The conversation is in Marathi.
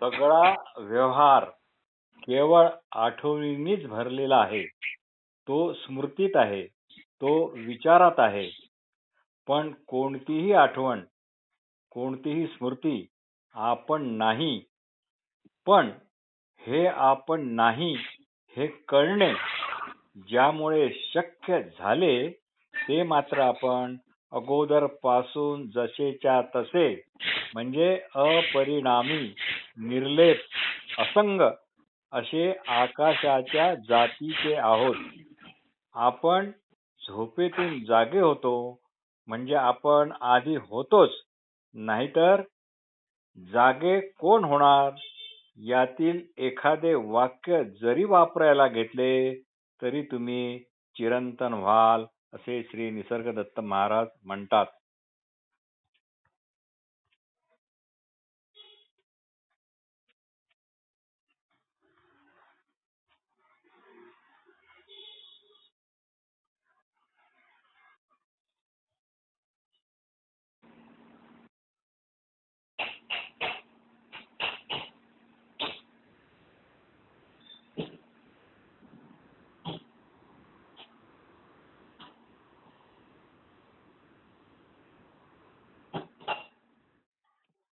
सगळा व्यवहार केवळ आठवणींनीच भरलेला आहे. तो स्मृतीत आहे तो विचारात आहे. पण कोणतीही आठवण कोणतीही स्मृती आपण नाही. पण हे आपण नाही हे कळणे ज्यामुळे शक्य झाले ते मात्र आपण अगोदरपासून जसेच्या तसे म्हणजे अपरिणामी निर्लेप असंग असे आकाशाच्या जातीचे आहोत. आपण झोपेतून जागे होतो म्हणजे आपण आधी होतोच नाहीतर जागे कोण होणार? यातील एखादे वाक्य जरी वापरायला घेतले तरी तुम्ही चिरंतन व्हाल असे श्री निसर्गदत्त महाराज म्हणतात.